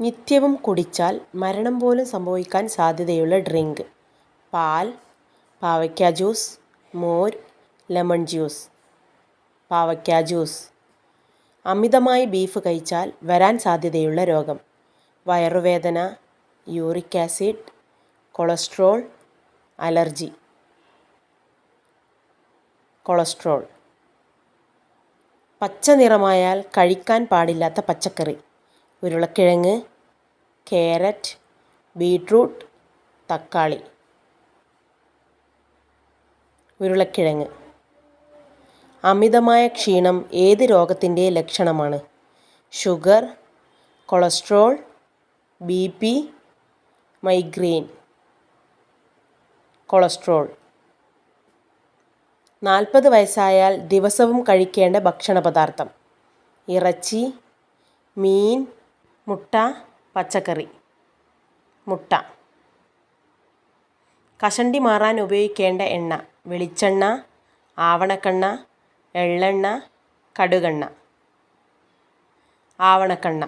നിത്യവും കുടിച്ചാൽ മരണം പോലും സംഭവിക്കാൻ സാധ്യതയുള്ള ഡ്രിങ്ക്. പാൽ പാവയ്ക്ക ജ്യൂസ് മോര് ലെമൺ ജ്യൂസ്. പാവയ്ക്ക ജ്യൂസ്. അമിതമായി ബീഫ് കഴിച്ചാൽ വരാൻ സാധ്യതയുള്ള രോഗം. വയറുവേദന uric acid cholesterol allergy. Cholesterol. പച്ച നിറമായാൽ കഴിക്കാൻ പാടില്ലാത്ത പച്ചക്കറി. ഉരുളക്കിഴങ്ങ് ക്യാരറ്റ് ബീട്രൂട്ട് തക്കാളി. ഉരുളക്കിഴങ്ങ്. അമിതമായ ക്ഷീണം ഏത് രോഗത്തിന്റെ ലക്ഷണമാണ്? Sugar cholesterol B P migraine. Cholesterol. നാൽപ്പത് വയസ്സായാൽ ദിവസവും കഴിക്കേണ്ട ഭക്ഷണ പദാർത്ഥം ഇറച്ചി മീൻ മുട്ട പച്ചക്കറി മുട്ട. കഷണ്ടി മാറാൻ ഉപയോഗിക്കേണ്ട എണ്ണ വെളിച്ചെണ്ണ ആവണക്കെണ്ണ എള്ളെണ്ണ കടുകെണ്ണ. ആവണക്കെണ്ണ.